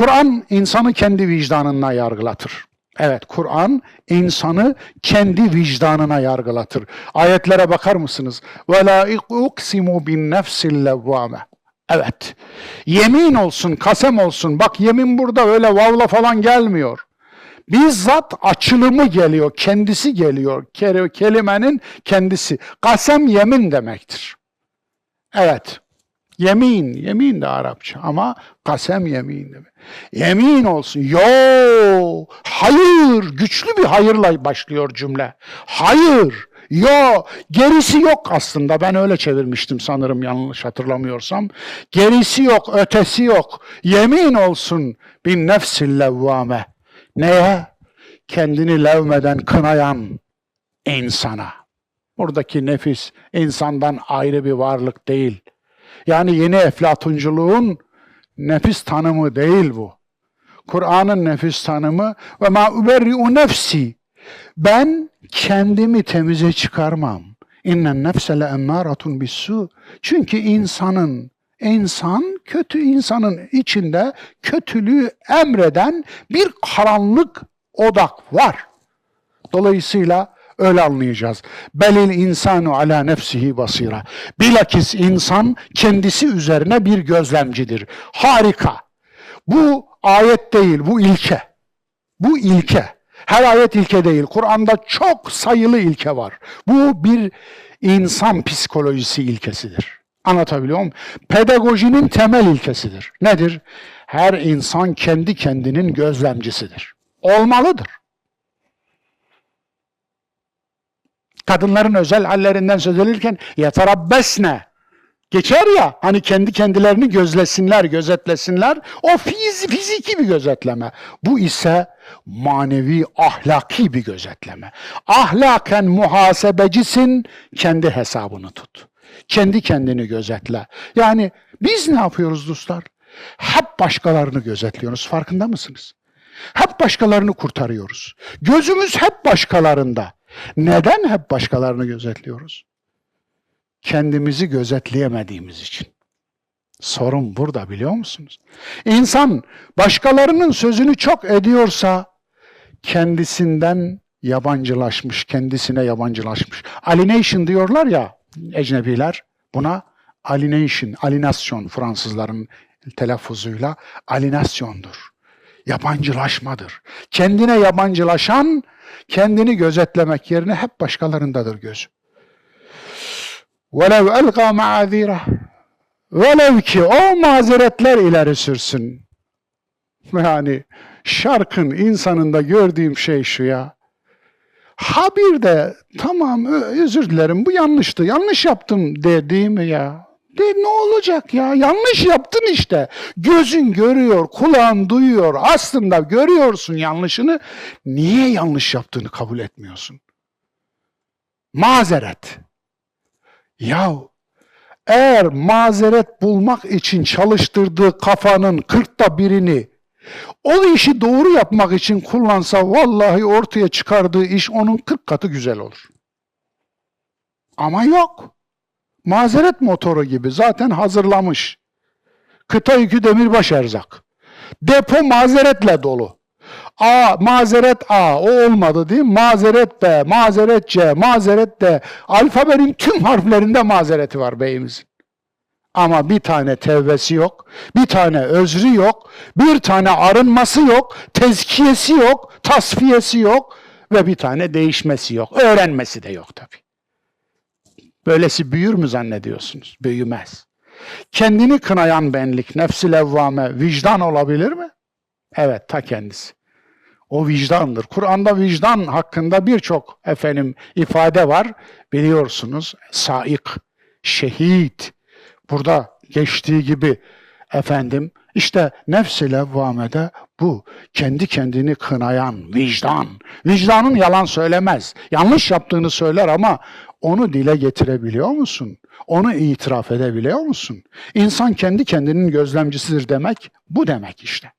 Kur'an insanı kendi vicdanına yargılatır. Evet Kur'an insanı kendi vicdanına yargılatır. Ayetlere bakar mısınız? Ve la uksimu bin nefsil levvame. Evet. Yemin olsun, kasem olsun. Bak yemin burada öyle vavla falan gelmiyor. Bizzat açılımı geliyor, kendisi geliyor. Ke- Kelimenin kendisi. Kasem yemin demektir. Evet. Yemin, yemin de Arapça ama kasem yemin demek. Yemin olsun. Yo, hayır, güçlü bir hayırla başlıyor cümle. Hayır, yo, gerisi yok aslında. Ben öyle çevirmiştim sanırım yanlış hatırlamıyorsam. Gerisi yok, ötesi yok. Yemin olsun bin nefsil levvame. Neye? Kendini levmeden kınayan insana. Buradaki nefis insandan ayrı bir varlık değil. Yani yeni eflatunculuğun nefis tanımı değil bu. Kur'an'ın nefis tanımı ve ma uberri'u nefsi. Ben kendimi temize çıkarmam. İnnen nefse le emmâratun bissu. Çünkü insanın insan kötü insanın içinde kötülüğü emreden bir karanlık odak var. Dolayısıyla öyle anlayacağız. Belil insanu ala nefsihi basira. Bilakis insan kendisi üzerine bir gözlemcidir. Harika. Bu ayet değil, bu ilke. Bu ilke. Her ayet ilke değil. Kur'an'da çok sayılı ilke var. Bu bir insan psikolojisi ilkesidir. Anlatabiliyor muyum? Pedagojinin temel ilkesidir. Nedir? Her insan kendi kendinin gözlemcisidir. Olmalıdır. Kadınların özel hallerinden söz edilirken yeterabbesne geçer ya hani kendi kendilerini gözlesinler, gözetlesinler. O fiz, fiziki bir gözetleme. Bu ise manevi, ahlaki bir gözetleme. Ahlaken muhasebecisin, kendi hesabını tut. Kendi kendini gözetle. Yani biz ne yapıyoruz dostlar? Hep başkalarını gözetliyoruz. Farkında mısınız? Hep başkalarını kurtarıyoruz. Gözümüz hep başkalarında. Neden hep başkalarını gözetliyoruz? Kendimizi gözetleyemediğimiz için. Sorun burada biliyor musunuz? İnsan başkalarının sözünü çok ediyorsa kendisinden yabancılaşmış, kendisine yabancılaşmış. Alienation diyorlar ya ecnebiler buna alienation, alienasyon Fransızların telaffuzuyla alienasyondur Yabancılaşmadır. Kendine yabancılaşan kendini gözetlemek yerine hep başkalarındadır göz. وَلَوْ اَلْقَى مَعَذِيرَهُ Velev ki o mazeretler ileri sürsün. Yani şarkın insanında gördüğüm şey şu ya. Ha bir de tamam ö- özür dilerim bu yanlıştı. Yanlış yaptım de değil mi ya? De ne olacak ya? Yanlış yaptın işte. Gözün görüyor, kulağın duyuyor. Aslında görüyorsun yanlışını. Niye yanlış yaptığını kabul etmiyorsun? Mazeret. Yahu eğer mazeret bulmak için çalıştırdığı kafanın kırkta birini o işi doğru yapmak için kullansa vallahi ortaya çıkardığı iş onun kırk katı güzel olur. Ama yok. Mazeret motoru gibi zaten hazırlamış. Kıta yükü demirbaş erzak. Depo mazeretle dolu. A, mazeret A, o olmadı değil mi? Mazeret B, mazeret C, mazeret D. Alfabenin tüm harflerinde mazereti var beyimizin. Ama bir tane tevbesi yok, bir tane özrü yok, bir tane arınması yok, tezkiyesi yok, tasfiyesi yok ve bir tane değişmesi yok. Öğrenmesi de yok tabii. Böylesi büyür mü zannediyorsunuz? Büyümez. Kendini kınayan benlik, nefsi levvame, vicdan olabilir mi? Evet, ta kendisi. O vicdandır. Kur'an'da vicdan hakkında birçok efendim ifade var. Biliyorsunuz saik, şehit. Burada geçtiği gibi efendim işte nefs-i levvamede bu kendi kendini kınayan vicdan. Vicdanın yalan söylemez. Yanlış yaptığını söyler ama onu dile getirebiliyor musun? Onu itiraf edebiliyor musun? İnsan kendi kendinin gözlemcisidir demek bu demek işte.